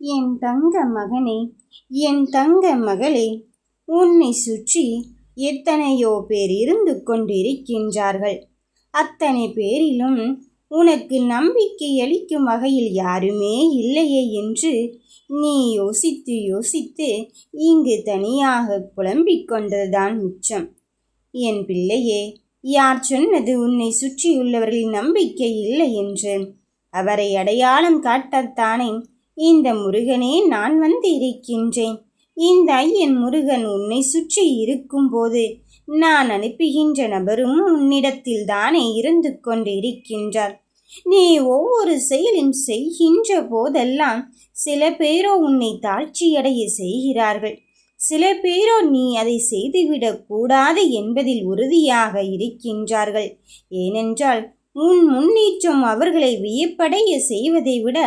என் தங்க மகனே என் தங்க மகளே உன்னை சுற்றி எத்தனையோ பேர் இருந்து கொண்டிருக்கின்றார்கள். அத்தனை பேரிலும் உனக்கு நம்பிக்கை அளிக்கும் வகையில் யாருமே இல்லையே என்று நீ யோசித்து யோசித்து இங்கு தனியாக புலம்பிக் கொண்டதுதான் மிச்சம். என் பிள்ளையே யார் சொன்னது உன்னை சுற்றியுள்ளவர்களின் நம்பிக்கை இல்லை என்று? அவரை அடையாளம் காட்டத்தானே இந்த முருகனே நான் வந்து இருக்கின்றேன் இந்த ஐயன் முருகன் உன்னை சுற்றி இருக்கும்போது நான் அனுப்புகின்ற நபரும் உன்னிடத்தில் தானே இருந்து கொண்டு இருக்கின்றார் நீ ஒவ்வொரு செயலும் செய்கின்ற போதெல்லாம் சில பேரோ உன்னை தாழ்ச்சியடைய செய்கிறார்கள். சில பேரோ நீ அதை செய்துவிடக் கூடாது என்பதில் உறுதியாக இருக்கின்றார்கள். ஏனென்றால் உன் முன்னேற்றம் அவர்களை வியப்படைய செய்வதை விட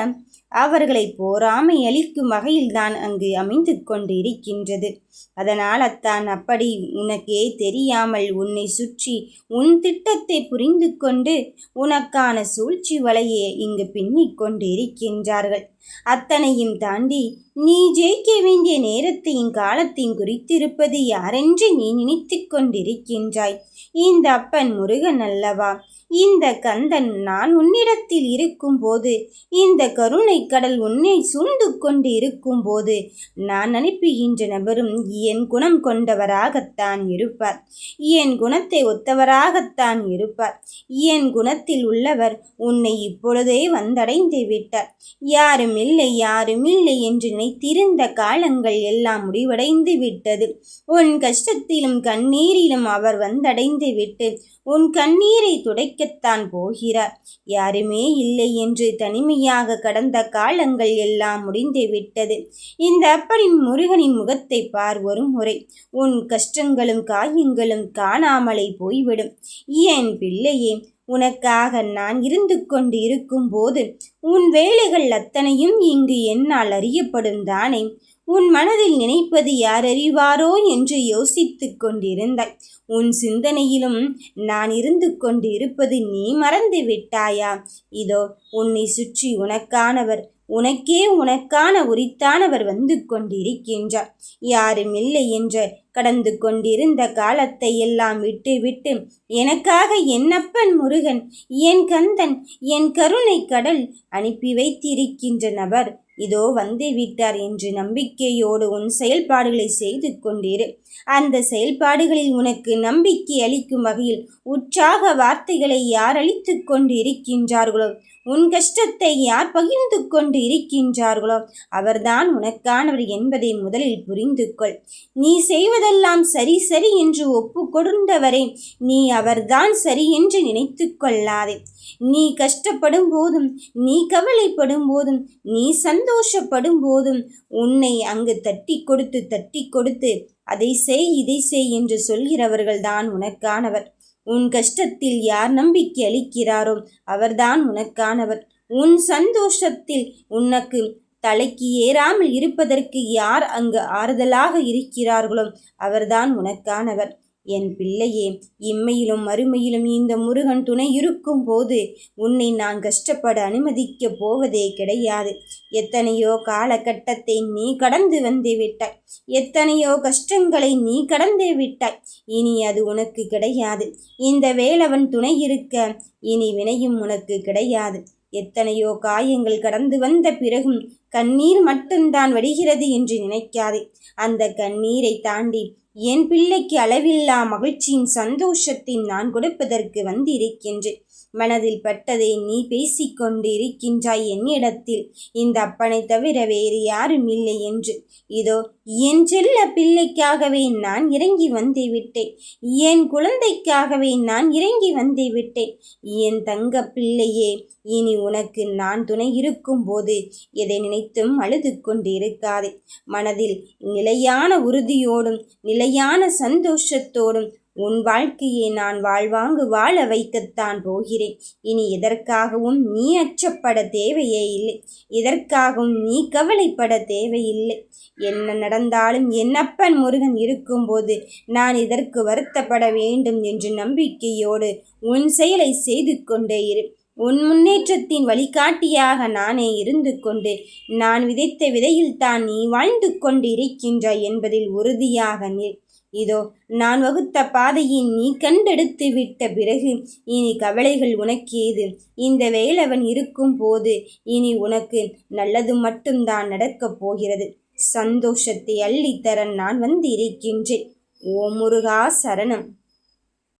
அவர்களை போராமை அளிக்கும் வகையில்தான் அங்கு அமைந்து கொண்டு இருக்கின்றது அதனால் அத்தான் அப்படி உனக்கே தெரியாமல் உன்னை சுற்றி உன் திட்டத்தை புரிந்து கொண்டு உனக்கான சூழ்ச்சி வலையே இங்கு பின்னிக் கொண்டிருக்கின்றார்கள். அத்தனையும் தாண்டி நீ ஜெயிக்க வேண்டிய நேரத்தையும் காலத்தையும் குறித்திருப்பது யாரென்று நீ நினைத்து கொண்டிருக்கின்றாய். இந்த அப்பன் முருகன் அல்லவா? இந்த கந்தன் நான் உன்னிடத்தில் இருக்கும்போது இந்த கருணை கடல் உன்னை சூழ்ந்து கொண்டு இருக்கும்போது நான் அனுப்புகின்ற நபரும் என் குணம் கொண்டவராகத்தான் இருப்பார். என் குணத்தை ஒத்தவராகத்தான் இருப்பார். என் குணத்தில் உள்ளவர் உன்னை இப்பொழுதே வந்தடைந்து விட்டார். யாரும் இல்லை யாரும் இல்லை என்று நினைத்திருந்த காலங்கள் எல்லாம் முடிவடைந்து விட்டது. உன் கஷ்டத்திலும் கண்ணீரிலும் அவர் வந்தடைந்து விட்டு உன் கண்ணீரை துடைக்கத்தான் போகிறார். யாருமே இல்லை என்று தனிமையாக கடந்த காலங்கள் எல்லாம் முடிந்து விட்டது. இந்த அப்பனின் முருகனின் முகத்தை பார் ஒரு முறை உன் கஷ்டங்களும் காயங்களும் காணாமலே போய்விடும். ஏன் பிள்ளையே உனக்காக நான் இருந்து கொண்டு இருக்கும்போது உன் வேலைகள் அத்தனையும் இங்கு என்னால் அறியப்படும் தானே. உன் மனதில் நினைப்பது யார் அறிவாரோ என்று யோசித்துக் கொண்டிருந்தாய். உன் சிந்தனையிலும் நான் இருந்து கொண்டு இருப்பது நீ மறந்து விட்டாயா? இதோ உன்னை சுற்றி உனக்கானவர் உனக்கே உனக்கான உரித்தானவர் வந்து கொண்டிருக்கின்றார். யாரும் இல்லை கடந்து கொண்டிருந்த காலத்தை எல்லாம் விட்டு விட்டு எனக்காக என்னப்பன் முருகன்? என் கந்தன் என் கருணை கடல் அனுப்பி வைத்திருக்கின்ற நபர் இதோ வந்து விட்டார் என்று நம்பிக்கையோடு உன் செயல்பாடுகளை செய்து கொண்டிரு. அந்த செயல்பாடுகளில் உனக்கு நம்பிக்கை அளிக்கும் வகையில் உற்சாக வார்த்தைகளை யார் அளித்து கொண்டு இருக்கின்றார்களோ உன் கஷ்டத்தை யார் பகிர்ந்து கொண்டு இருக்கின்றார்களோ அவர்தான் உனக்கானவர் என்பதை முதலில் புரிந்து கொள் நீ செய்வதெல்லாம் சரி சரி என்று ஒப்பு கொடுந்தவரை நீ அவர்தான் சரி என்று நினைத்து கொள்ளாதே. நீ கஷ்டப்படும் போதும் நீ கவலைப்படும் போதும் நீ சந்தோஷப்படும் போதும் உன்னை அங்கு தட்டி கொடுத்து தட்டி கொடுத்து அதை செய் இதை செய் என்று சொல்கிறவர்கள் தான் உனக்கானவர். உன் கஷ்டத்தில் யார் நம்பிக்கை அளிக்கிறாரோ அவர்தான் உனக்கானவர். உன் சந்தோஷத்தில் உனக்கு தலைக்கு ஏறாமல் இருப்பதற்கு யார் அங்கு ஆறுதலாக இருக்கிறார்களோ அவர்தான் உனக்கானவர். என் பிள்ளையே இம்மையிலும் மறுமையிலும் இந்த முருகன் துணை இருக்கும் போது உன்னை நான் கஷ்டப்பட அனுமதிக்கப் போவதே கிடையாது. எத்தனையோ காலகட்டத்தை நீ கடந்து வந்து விட்டாய். எத்தனையோ கஷ்டங்களை நீ கடந்து விட்டாய். இனி அது உனக்கு கிடையாது. இந்த வேலவன் துணை இருக்க இனி வினையும் உனக்கு கிடையாது. எத்தனையோ காயங்கள் கடந்து வந்த பிறகும் கண்ணீர் மட்டும்தான் வடிகிறது என்று நினைக்காதே. அந்த கண்ணீரை தாண்டி என் பிள்ளைக்கு அளவில்லா மகிழ்ச்சியின் சந்தோஷத்தையும் நான் கொடுப்பதற்கு வந்திருக்கின்றேன். மனதில் பட்டதை நீ பேசிக்கொண்டிருக்கின்றாய் என்னிடத்தில். இந்த அப்பனை தவிர வேறு யாரும் இல்லை என்று. இதோ என் செல்ல பிள்ளைக்காகவே நான் இறங்கி வந்து விட்டேன். என் குழந்தைக்காகவே நான் இறங்கி வந்து விட்டேன். என் தங்க பிள்ளையே இனி உனக்கு நான் துணை இருக்கும் போது எதை நினைத்தும் அழுது கொண்டு இருக்காதே மனதில் நிலையான உறுதியோடும் நிலையான சந்தோஷத்தோடும் உன் வாழ்க்கையை நான் வாழ்வாங்கு வாழ வைக்கத்தான் போகிறேன். இனி எதற்காகவும் நீ அச்சப்பட தேவையே இல்லை. எதற்காகவும் நீ கவலைப்பட தேவையில்லை. என்ன நடந்தாலும் என்னப்பன் முருகன் இருக்கும்போது நான் இதற்கு வருத்தப்பட வேண்டும் என்று நம்பிக்கையோடு உன் செயலை செய்து கொண்டே இரு. உன் முன்னேற்றத்தின் வழிகாட்டியாக நானே இருந்து கொண்டு நான் விதைத்த விதையில் தான் நீ வாழ்ந்து கொண்டு இருக்கின்றாய் என்பதில் உறுதியாக நில். இதோ நான் வகுத்த பாதையை நீ கண்டெடுத்து விட்ட பிறகு இனி கவலைகள் உனக்கு ஏது? இந்த வேலவன் இருக்கும் போது இனி உனக்கு நல்லது மட்டும்தான் நடக்கப் போகிறது. சந்தோஷத்தை அள்ளித்தர நான் வந்து இருக்கின்றேன். ஓ முருகா சரணம்.